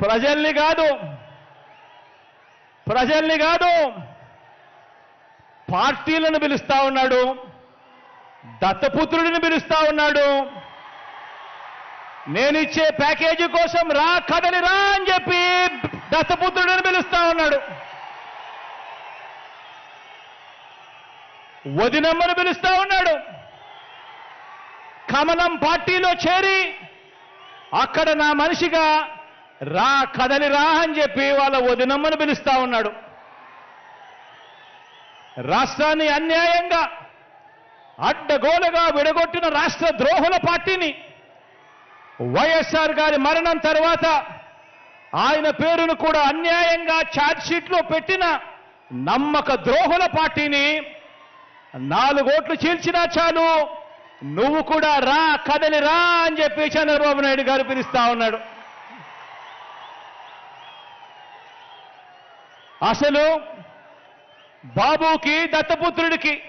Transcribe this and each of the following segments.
ప్రజల్ని కాదు. ప్రజల్ని కాదు. పార్టీలను పిలుస్తా ఉన్నాడు. దత్తపుత్రుడిని పిలుస్తా ఉన్నాడు. నేను ఇచ్చే ప్యాకేజీ కోసం రా కదలి రా అని చెప్పి దత్తపుత్రుడిని పిలుస్తా ఉన్నాడు. వదినమ్మను పిలుస్తా ఉన్నాడు. కమలం పార్టీలో చేరి అక్కడ నా మనిషిగా రా కదలి రా అని చెప్పి వాళ్ళ వదినమ్మను పిలుస్తా ఉన్నాడు. రాష్ట్రాన్ని అన్యాయంగా అడ్డగోలుగా విడగొట్టిన రాష్ట్ర ద్రోహుల పార్టీని వైఎస్ఆర్ గారి మరణం తర్వాత ఆయన పేరును కూడా అన్యాయంగా ఛార్జ్షీట్లో పెట్టిన నమ్మక ద్రోహుల పార్టీని నాలుగోట్లు చీల్చినా చాలు నువ్వు కూడా రా కదలి రా అని చెప్పి చంద్రబాబు నాయుడు గారు పిలుస్తా ఉన్నాడు. అసలు బాబుకి దత్తపుత్రుడికి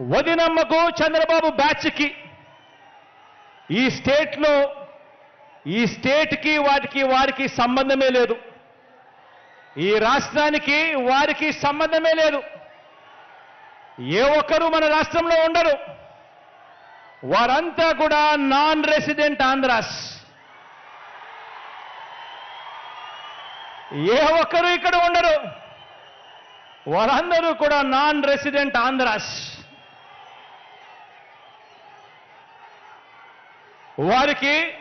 వదినమ్మకు చంద్రబాబు బ్యాచ్కి ఈ స్టేట్లో ఈ స్టేట్కి వాటికి వారికి సంబంధమే లేదు. ఈ రాష్ట్రానికి వారికి సంబంధమే లేదు. ఏ ఒక్కరూ మన రాష్ట్రంలో ఉండరు. వారంతా కూడా నాన్ రెసిడెంట్ ఆంధ్రాస్ ఏ ఒక్కరు ఇక్కడ ఉండరు. వారందరూ కూడా నాన్ రెసిడెంట్ ఆంధ్రాస్. వారికి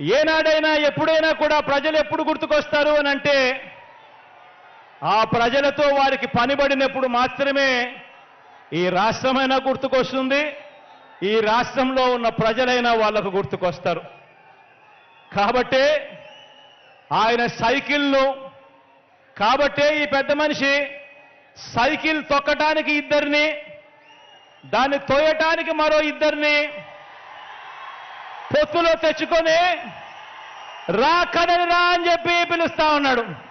ఏనాడైనా ఎప్పుడైనా కూడా ప్రజలు ఎప్పుడు గుర్తుకొస్తారు అని అంటే ఆ ప్రజలతో వారికి పనిబడినప్పుడు మాత్రమే ఈ రాష్ట్రమైనా గుర్తుకొస్తుంది. ఈ రాష్ట్రంలో ఉన్న ప్రజలైనా వాళ్ళకు గుర్తుకొస్తారు. కాబట్టే ఆయన సైకిల్ను. కాబట్టే ఈ పెద్ద మనిషి సైకిల్ తొక్కటానికి ఇద్దరిని దాన్ని తోయటానికి మరో ఇద్దరిని పొత్తులో తెచ్చుకొని రా కదని రా అని చెప్పి పిలుస్తా ఉన్నాడు.